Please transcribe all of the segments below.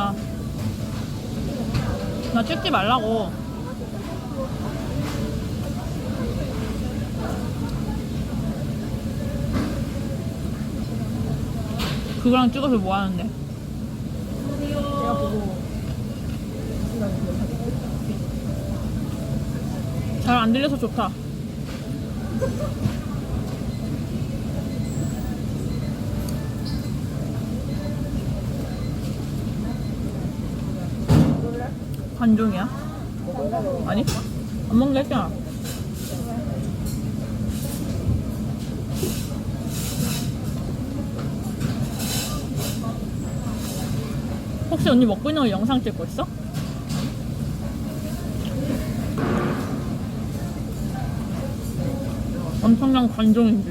마. 나 찍지 말라고. 그거랑 찍어서 뭐 하는데? 내가 보고 잘 안 들려서 좋다. 관종이야? 아니? 안 먹는 게 했잖아. 혹시 언니 먹고 있는 거 영상 찍고 있어? 엄청난 관종인지.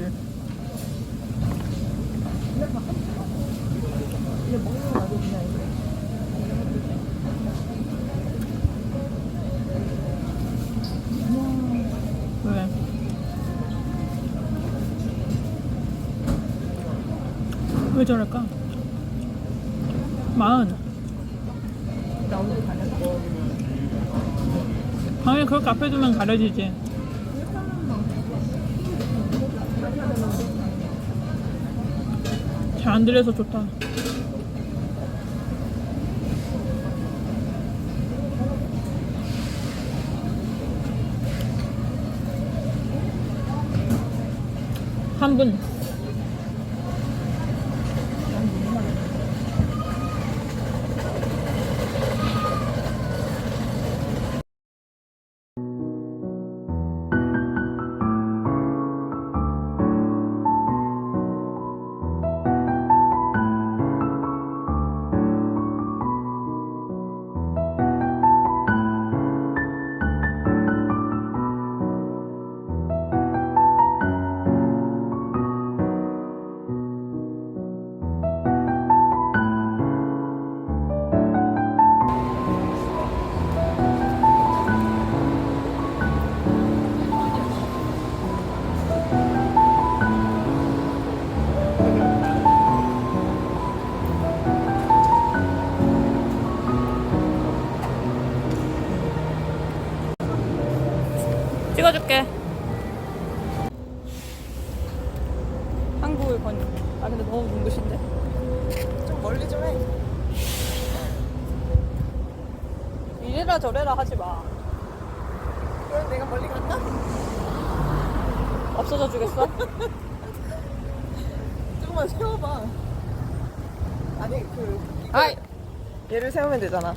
이제 먹는 거 나도 그냥 이제 왜? 왜 저럴까? 마흔. 당연히 그렇게 앞에 두면 가려지지. 잘 안 들려서 좋다. 한 분. 찍어줄게. 한국을 건. 아 근데 너무 눈부신데. 좀 멀리 좀 해 이래라 저래라 하지 마. 그럼 내가 멀리 갈까? 없어져 주겠어? 조금만 세워봐 아니 그 아이. 얘를 세우면 되잖아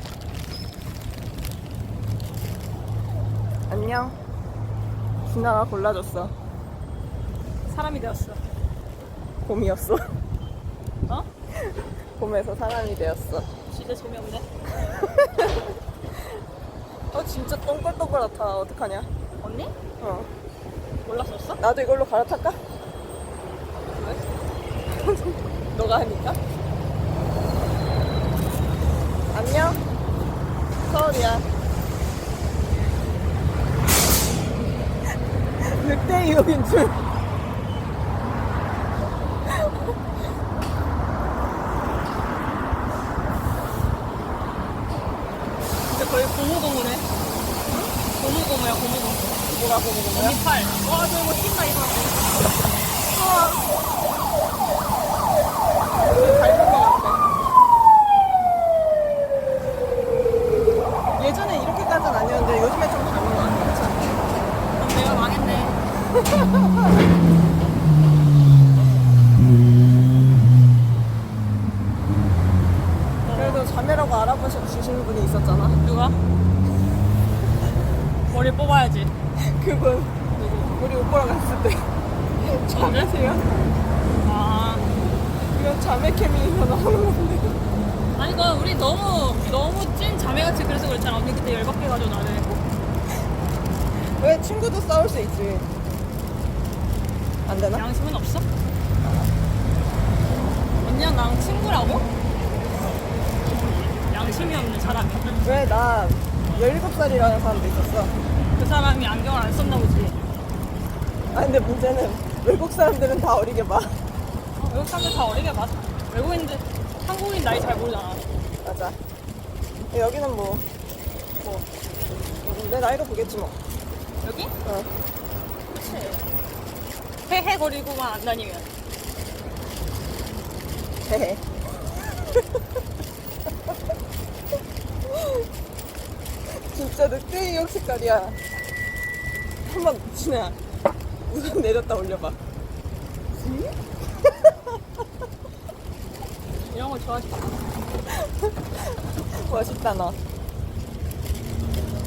안녕 진아가 골라줬어 사람이 되었어. 곰이었어 어? 곰에서 사람이 되었어 진짜 재미없네. 어 진짜 똥글똥글 같아 어떡하냐 언니? 어 몰랐었어? 나도 이걸로 갈아탈까? 왜? 너가 하니까 안녕 서울이야 늑대 유혹인 줄 진짜 거의 고무고무네. 고무고무야 고무고무. 보는 거야? 언니 팔. 와, 저 이거 뛴다 이거. 밟은 거 같아 예전에 이렇게까지는 아니었는데 요즘에 좀 닮은 거 같아 그럼 내가 망했네. 그래도 자매라고 알아보셔 주시는 분이 누가? 머리 뽑아야지. 그분 우리 오빠랑 갔을 때 자매세요? 아. 이건 자매 케미에서 나오는 건데 아니, 그 우리 너무, 너무 찐 자매같이 그래서 그렇잖아. 언니 그때 열받게 가지고 나를. 왜 친구도 싸울 수 있지 안 되나? 양심은 없어? 언니랑 나랑 친구라고? 양심이 없는 사람이야. 왜나 17살이라는 사람도 있었어 그 사람이 안경을 안 썼나 보지. 아 근데 문제는 외국 사람들은 다 어리게 봐 어, 외국 사람들 다 어리게 봐. 외국인들, 한국인 나이 잘 모르잖아. 맞아 여기는 뭐 뭐, 어, 내 나이로 보겠지 뭐. 여기? 어. 그치. 헤헤거리고만 안 다니면. 헤헤. 진짜 늑대의 역 색깔이야. 한번 진아 우선 내렸다 올려봐. 이런 거 좋아하지. 멋있다 너.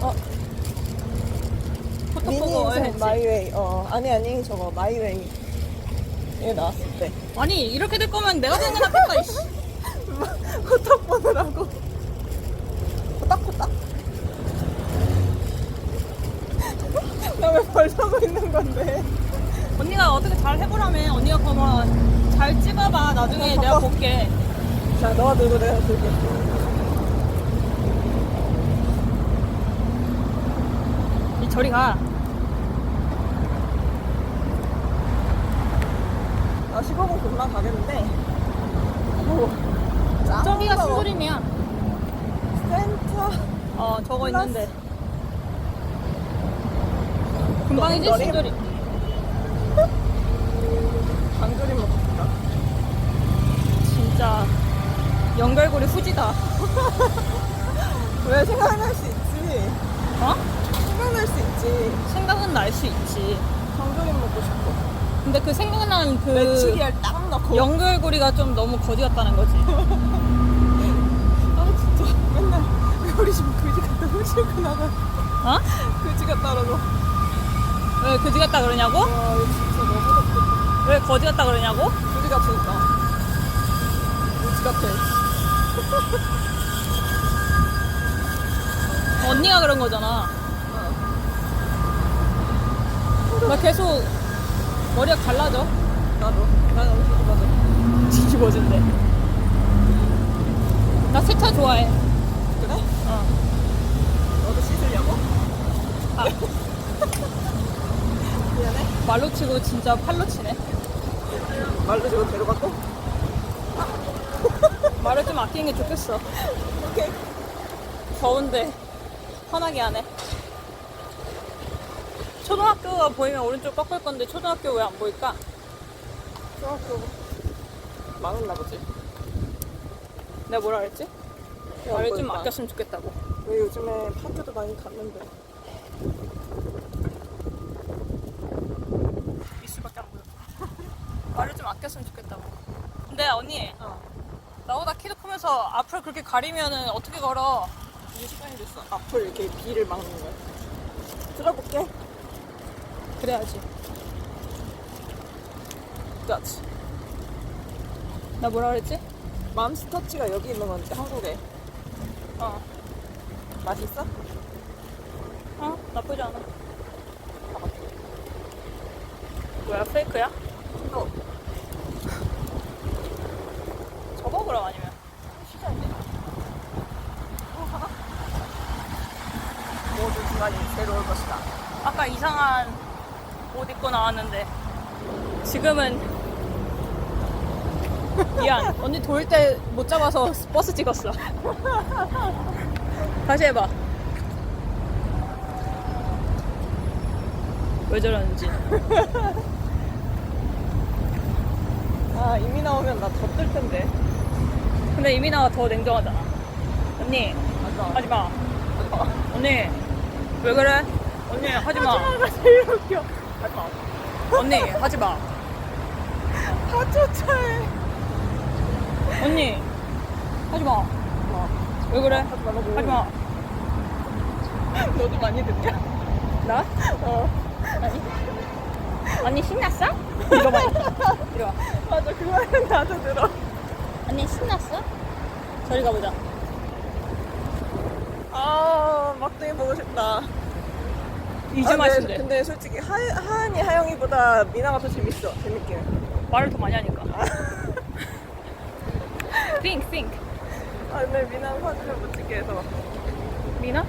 어 포토 미니 인생. 마이웨이. 어 아니 아니 저거 마이웨이. 얘 나왔을 때. 아니, 이렇게 될 거면 내가 생각했다, 이씨. 호떡 보느라고. 호떡호떡. 나왜 벌서고 있는 건데? 언니가 어떻게 잘 해보라며. 언니가 그러면 잘 찍어봐. 나중에 내가 볼게. 자, 너가 들고 내가 들게. 이 저리 가. 나 15분 금방 가겠는데. 오, 짱 저기가 무서워. 스크림이야. 센터. 어, 저거 플러스. 있는데. 금방이지? 신돌이. 장조림 먹고 싶다. 진짜. 연결고리 후지다. 왜 생각날 수 있지? 어? 생각날 수 있지. 생각은 날 수 있지. 장조림 먹고 싶어. 근데 그 생각난 그 메추리알 딱 넣고. 연결고리가 좀 너무 거지 같다는 거지. 아, 진짜. 맨날. 왜 우리 집 그지 갔다 오시고 나가. 어? 그지 갔다 오라고. 왜 거지 같다 그러냐고? 와, 이거 진짜 너무 덥겠다. 왜 거지 같다 그러냐고? 그지 같으니까. 그지 같아. 언니가 그런 거잖아. 나 계속 머리가 갈라져. 나도. 난 엄청 좋아해. 뒤집어진대. 나 세차 좋아해. 그래? 어. 너도 씻으려고? 아. 말로 치고 진짜 팔로 치네. 말로 저거 데려갔고? 말을 좀 아끼는 게 좋겠어. 오케이. 더운데 편하게 하네. 초등학교가 보이면 오른쪽 꺾을 건데 초등학교 왜 안 보일까? 중학교 망했나 보지. 내가 뭐라 그랬지? 왜 말을 안 좀? 아꼈으면 좋겠다고. 왜 요즘에 파트도 많이 갔는데. 이슈밖에 안 보여. 말을 좀 아꼈으면 좋겠다고. 근데 언니, 어. 나보다 키도 크면서 앞을 그렇게 가리면은 어떻게 걸어? 이제 시간이 됐어. 앞을 이렇게 비를 막는 거야. 들어볼게. 그래야지. 그렇지. 나 뭐라 그랬지? 맘스터치가 여기 있는 건데 한국에 어. 맛있어? 어? 나쁘지 않아. 뭐야, 페이크야? 이거 접어 그럼 아니면. 시간인데. 모두 중간이 새로울 것이다. 아까 이상한 옷 입고 나왔는데 지금은 미안 언니 돌 때 못 잡아서 버스 찍었어 다시 해봐 왜 저러는지 아 이미 나오면 나 더 뜰 텐데. 근데 이민아가 더 냉정하잖아 언니 맞아. 하지 마 언니 왜 그래? 언니 하지 마 하지마가 제일 웃겨. 하지 마. 언니 하지 마 다 쫓아해. 언니 하지마 어. 왜 그래? 하지 말라고. 하지 마 너도 많이 듣냐? 나? 어. 아니. 언니 신났어? 이거 봐. 이리 와. 맞아 그 말은 나도 들어. 언니 신났어? 저리 가보자. 아 막둥이 보고 싶다. 이제 아, 근데, 돼. 근데 솔직히 하, 하은이 하영이보다 미나가 더 재밌어. 재밌게. 말을 더 많이 하니까. think, think. 아 근데 미나는 사진을 못 찍게 해서. 미나?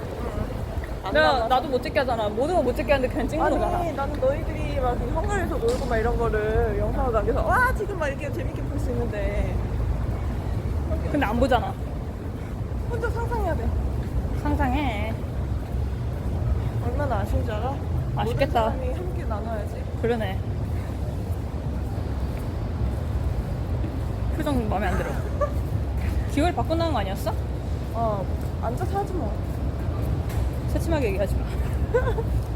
안 나와서. 나도 못 찍게 하잖아. 모든 거 못 찍게 하는데 그냥 찍는 거잖아. 아니 나는 너희들이 막 한강에서 놀고 막 이런 거를 영상으로 남겨서 와 지금 막 이렇게 재밌게 볼 수 있는데 근데 안 보잖아. 혼자 상상해야 돼. 상상해. 얼마나 아쉬운 줄 알아? 맛있겠다. 모든 사람이 함께 나눠야지. 그러네. 표정 마음에 안 들어. 기회를 바꾼다는 거 아니었어? 어, 앉아서 하지 뭐. 새침하게 얘기하지 마.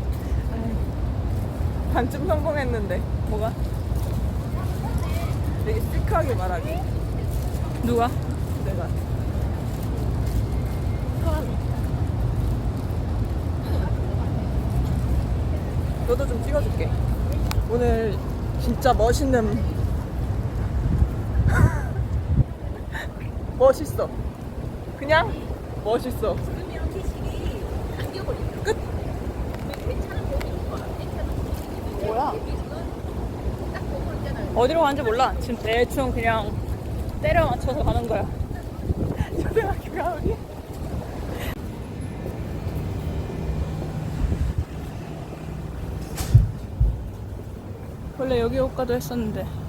반쯤 성공했는데. 뭐가? 되게 시크하게 말하기. 누가? 내가. 사람이. 너도 좀 찍어줄게. 오늘 진짜 멋있는. 멋있어. 그냥 멋있어. 끝. 뭐야? 어디로 가는지 몰라. 지금 대충 그냥 때려 맞춰서 가는 거야. 원래 여기 올까도 했었는데.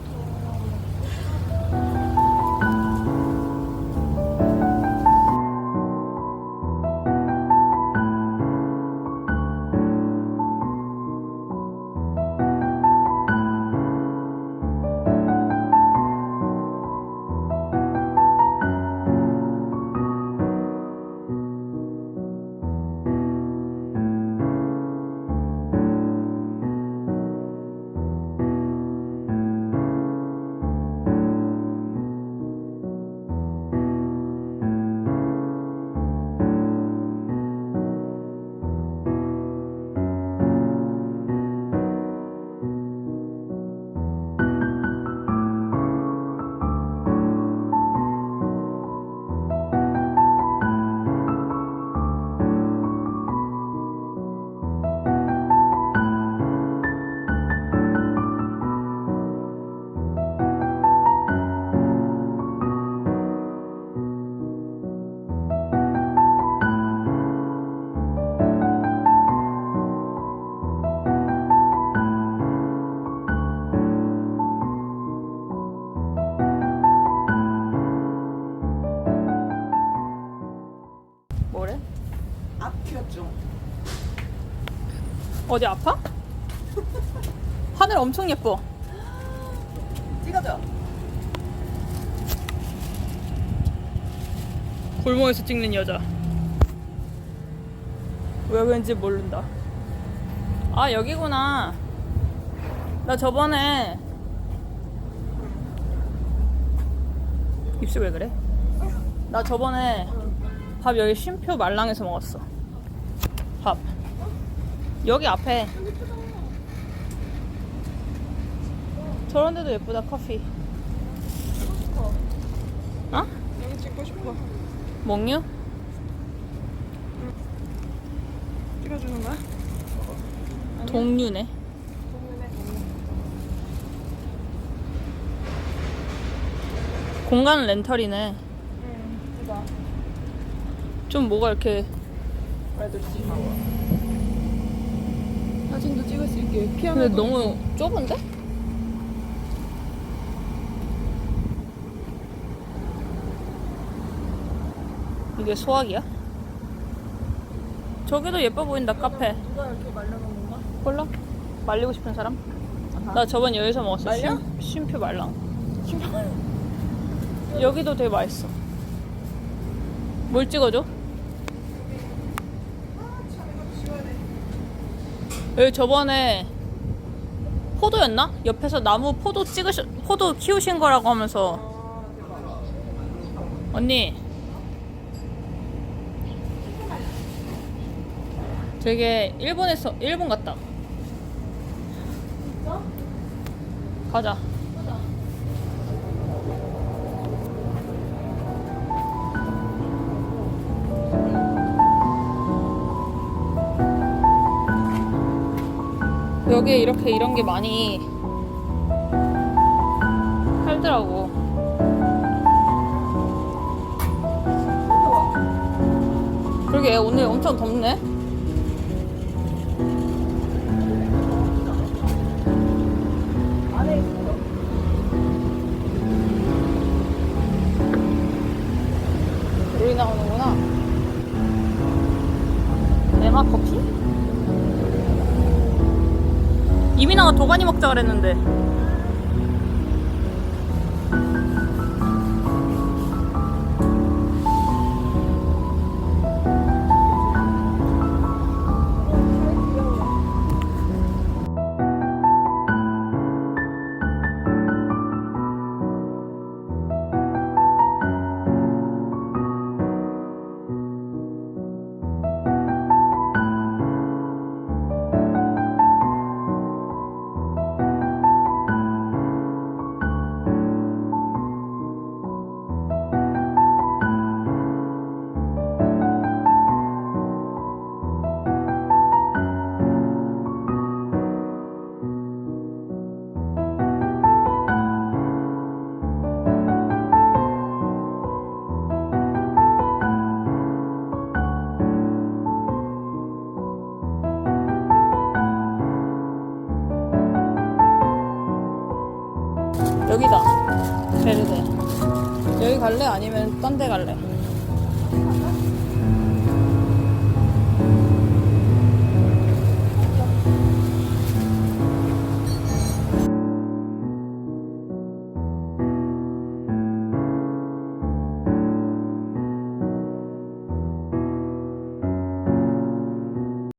어디 아파? 하늘 엄청 예뻐. 찍어줘. 골목에서 찍는 여자. 왜 왠지 모른다. 아, 여기구나. 나 저번에. 입술 왜 그래? 나 저번에 밥 여기 쉼표 말랑에서 먹었어. 밥. 여기 앞에. 저런 데도 예쁘다, 커피. 어? 여기 찍고 싶어. 먹류? 찍어주는 거야? 동류네. 공간 렌털이네. 응, 찍어. 좀 뭐가 이렇게 그래도 찍어. 사진도 찍을 수 있게 피아노. 근데 너무 좁은데? 이게 소화기야? 저기도 예뻐 보인다 카페 누가 이렇게 말려놓은 건가? 몰라? 말리고 싶은 사람? 나 저번 여기서 먹었어 말려? 쉼- 쉼표 말랑 여기도 되게 맛있어 뭘 찍어줘? 여기 저번에 포도였나? 옆에서 나무 포도 찍으셔 포도 키우신 거라고 하면서. 언니. 되게 일본에서 일본 같다. 가자 여기에 이렇게 이런 게 많이 팔더라고. 그러게 오늘 엄청 덥네. 여기 나오는 도가니 먹자 그랬는데. 여기다. 베르데. 여기 갈래? 아니면 딴 데 갈래?